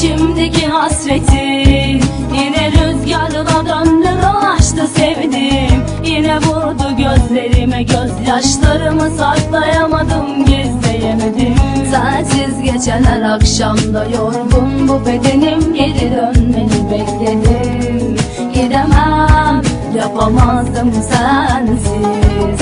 İçimdeki hasretin Yine rüzgarla döndü dolaştı sevdim. Yine vurdu gözlerime gözyaşlarımı saklayamadım gizleyemedim. Sensiz geçen her akşamda yorgun bu bedenim Geri dönmeni bekledim yapamazdım sensiz.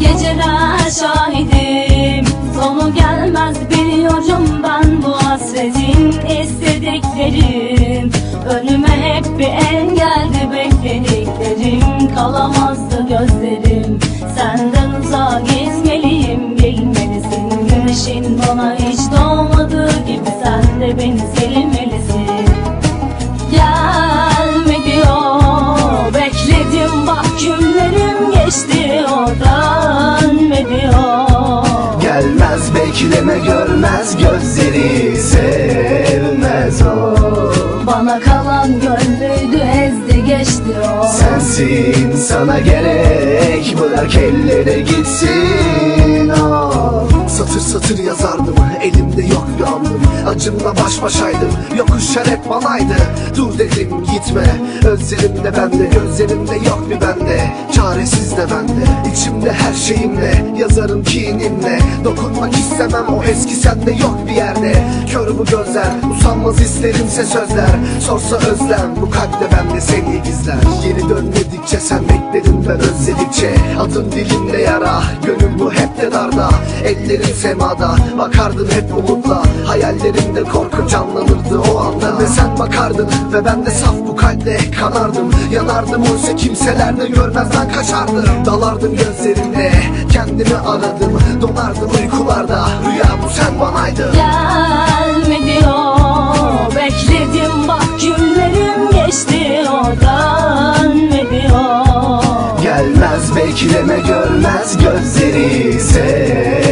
Geceler şahidim. Sonu gelmez biliyorum ben bu hasretin istediklerim. Önüme hep bir engeldi beklediklerim. Kalamazdı gözlerim. Senden uzağa gitmeliyim bilmelisin. Güneşin bana hiç doğmadığı gibi sen de beni bekleme görmez gözleri sevmez o. Bana kalan gönlüydü ezdi geçti o. Sensin sana gerek bırak ellere gitsin o. Satır satır yazardım Acımla baş başaydım yokuşlar hep banaydı. Dur dedim gitme. Özlerimde bende Gözlerimde yok bir bende. Çaresiz de bende İçimde her şeyimle. Yazarım kinimle Dokunmak istemem o eski sende yok bir yerde. Kör bu gözler usanmaz isterimse sözler. Sorsa özlem bu kalpte bende seni gizler Geri dönmedikçe sen bekledin ben özledikçe. Adın dilimde yara gönül bu hep de darda. Ellerin semada bakardın hep umutla. Hayallerimde korku canlanırdı o anda Ve sen bakardın ve ben de saf bu kalple kanardım. Yanardım oysa kimseler de görmez ben kaçardım. Dalardım gözlerimde kendimi aradım Donardım uykularda. Rüya bu sen banaydın Gelme diyor Bekledim bak günlerim geçti o. Dönme diyor Gelmez bekleme görmez gözleri sevmez